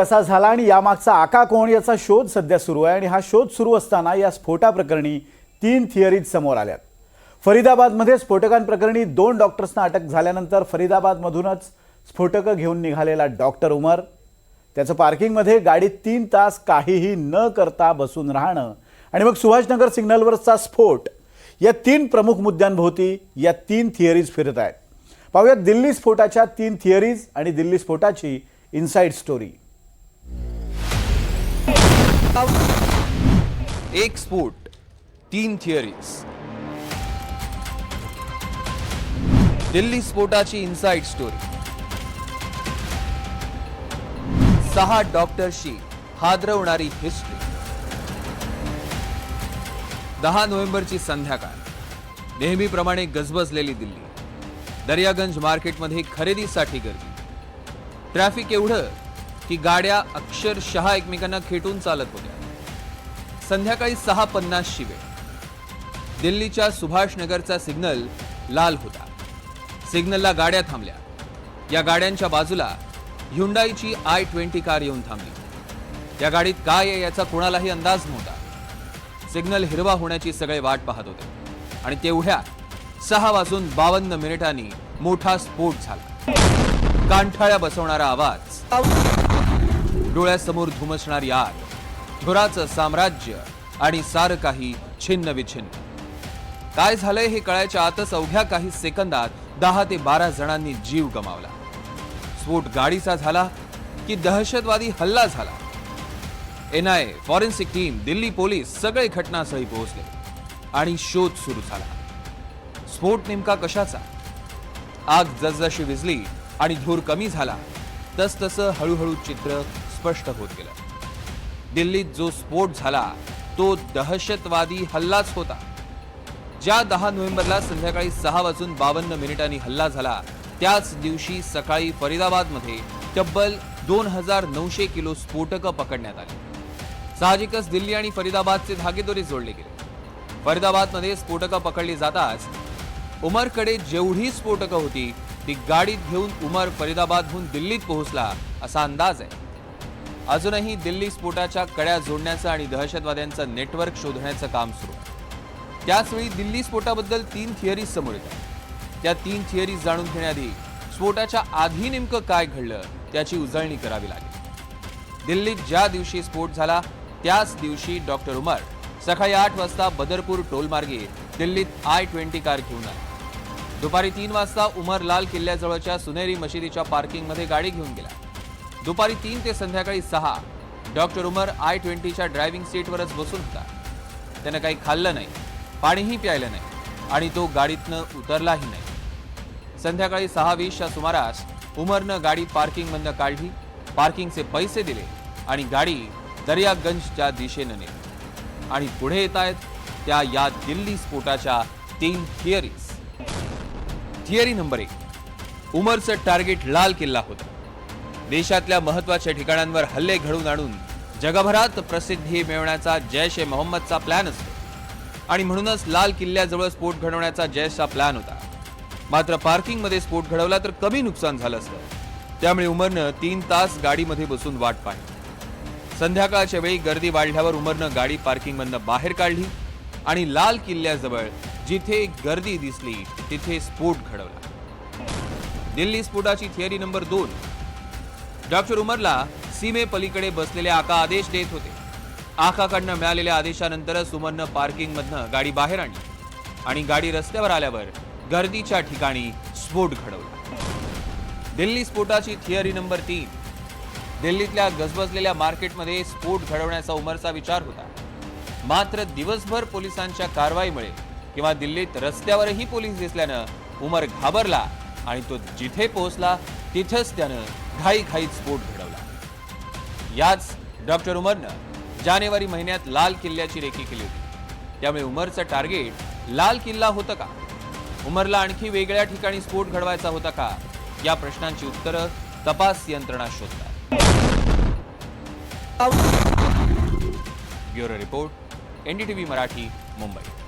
कसा झाला आणि यामागचा आका कोण याचा शोध सध्या सुरू आहे आणि हा शोध सुरू असताना या स्फोटाप्रकरणी तीन थिअरीज समोर आल्यात. फरीदाबादमध्ये स्फोटकांप्रकरणी दोन डॉक्टर्सना अटक झाल्यानंतर फरीदाबादमधूनच स्फोटकं घेऊन निघालेला डॉक्टर उमर. त्याचं पार्किंगमध्ये गाडीत तीन तास काहीही न करता बसून राहणं आणि मग सुभाषनगर सिग्नलवरचा स्फोट. या तीन प्रमुख मुद्द्यांभोवती या तीन थिअरीज फिरत आहेत. पाहूयात दिल्ली स्फोटाच्या तीन थिअरीज आणि दिल्ली स्फोटाची इनसाईड स्टोरी एक स्फोट तीन थिअरीज दिल्ली स्फोटाची इन्साइड स्टोरी सहा डॉक्टरशी हादरवणारी हिस्ट्री दहा नोव्हेंबरची संध्याकाळ. नेहमीप्रमाणे गजबजलेली दिल्ली. दर्यागंज मार्केटमध्ये खरेदीसाठी गर्दी. ट्रॅफिक एवढं की गाड्या अक्षरशः एकमेकांना खेटून चालत होत्या. संध्याकाळी सहा पन्नासची वेळ दिल्लीच्या सुभाषनगरचा सिग्नल लाल होता. सिग्नलला गाड्या थांबल्या. या गाड्यांच्या बाजूला ह्युंडाईची आय ट्वेंटी कार येऊन थांबली. या गाडीत काय आहे याचा कोणालाही अंदाज नव्हता. सिग्नल हिरवा होण्याची सगळे वाट पाहत होते. आणि तेवढ्या सहा वाजून बावन्न मिनिटांनी मोठा स्फोट झाला. कांठाळ्या बसवणारा आवाज डोळ्यासमोर धुमसणारी आग धुराचं साम्राज्य आणि सारं काही छिन्न विछिन्न. काय झालंय हे कळायच्या आतच अवघ्या काही सेकंदात दहा ते बारा जणांनी जीव गमावला. स्फोट गाडीचा झाला की दहशतवादी हल्ला झाला. NIA forensic team Delhi police सगळे घटनास्थळी पोहोचले आणि शोध सुरू झाला. स्फोट नेमका कशाचा? आग जसजशी विझली आणि धूर कमी झाला तसतसं हळूहळू चित्र स्पष्ट होत गेलं. दिल्लीत जो स्फोट झाला तो दहशतवादी हल्लाच होता. ज्या दहा नोव्हेंबरला संध्याकाळी सहा वाजून बावन्न मिनिटांनी हल्ला झाला त्याच दिवशी सकाळी फरीदाबादमध्ये तब्बल दोन हजार नऊशे किलो स्फोटकं पकडण्यात आली. साहजिकच दिल्ली आणि फरीदाबादचे धागेदोरे जोडले गेले. फरीदाबादमध्ये स्फोटकं पकडली जाताच उमरकडे जेवढी स्फोटकं होती ती गाडीत घेऊन उमर फरीदाबादहून दिल्लीत पोहोचला असा अंदाज आहे. अजूनही दिल्ली स्फोटाच्या कड्या जोडण्याचं आणि दहशतवाद्यांचं नेटवर्क शोधण्याचं काम सुरू. आहे त्याचवेळी दिल्ली स्फोटाबद्दल तीन थिअरीज समोर येतात. त्या तीन थिअरीज जाणून घेण्याआधी स्फोटाच्या आधी नेमकं काय घडलं त्याची उजळणी करावी लागेल. दिल्लीत ज्या दिवशी स्फोट झाला त्याच दिवशी डॉक्टर उमर सकाळी आठ वाजता बदरपूर टोलमार्गे दिल्लीत आय ट्वेंटी कार घेऊन आले. दुपारी तीन वाजता उमर लाल किल्ल्याजवळच्या सुनेरी मशिदीच्या पार्किंगमध्ये गाडी घेऊन गेला दुपारी तीन ते संध्याकाळी सहा डॉक्टर उमर आय ट्वेंटीच्या ड्रायव्हिंग सीटवरच बसून होता. त्यानं काही खाल्लं नाही पाणीही प्यायलं नाही आणि तो गाडीतनं उतरलाही नाही. संध्याकाळी सहा वीसच्या सुमारास उमरनं गाडी पार्किंगमधनं काढली पार्किंगचे पैसे दिले आणि गाडी दर्यागंजच्या दिशेनं नेली. आणि पुढे येत आहेत त्या या दिल्ली स्फोटाच्या तीन थिअरीज. थिअरी नंबर एक. उमरचं टार्गेट लाल किल्ला होता. देशातल्या महत्त्वाच्या ठिकाणांवर हल्ले घडवून आणून जगभरात प्रसिद्धी मिळवण्याचा जैश ए मोहम्मदचा प्लॅन असतो. आणि म्हणूनच लाल किल्ल्याजवळ स्फोट घडवण्याचा जैशचा प्लॅन होता. मात्र पार्किंगमध्ये स्फोट घडवला तर कमी नुकसान झालं असतं. त्यामुळे उमरनं तीन तास गाडीमध्ये बसून वाट पाहिली. संध्याकाळच्या वेळी गर्दी वाढल्यावर उमरनं गाडी पार्किंगमधनं बाहेर काढली आणि लाल किल्ल्याजवळ जिथे गर्दी दिसली तिथे स्फोट घडवला. दिल्ली स्फोटाची थिअरी नंबर दोन. डॉक्टर उमरला सीमेपलीकडे बसलेले आका आदेश देत होते. आकाकडनं मिळालेल्या आदेशानंतरच उमरनं पार्किंगमधनं गाडी बाहेर आणली आणि गाडी रस्त्यावर आल्यावर गर्दीच्या ठिकाणी स्फोट घडवला. दिल्ली स्फोटाची थिअरी नंबर तीन. दिल्लीतल्या गजबजलेल्या मार्केटमध्ये स्फोट घडवण्याचा उमरचा विचार होता. मात्र दिवसभर पोलिसांच्या कारवाईमुळे किंवा दिल्लीत रस्त्यावरही पोलीस दिसल्यानं उमर घाबरला आणि तो जिथे पोहोचला तिथेच त्यानं घाई घाईत स्फोट घडवला. याच डॉक्टर उमरनं जानेवारी महिन्यात लाल किल्ल्याची रेखी केली होती. त्यामुळे उमरचं टार्गेट लाल किल्ला होतं का? उमरला आणखी वेगळ्या ठिकाणी स्फोट घडवायचा होता का? या प्रश्नांची उत्तरं तपास यंत्रणा शोधतात. Bureau report NDTV Marathi Mumbai.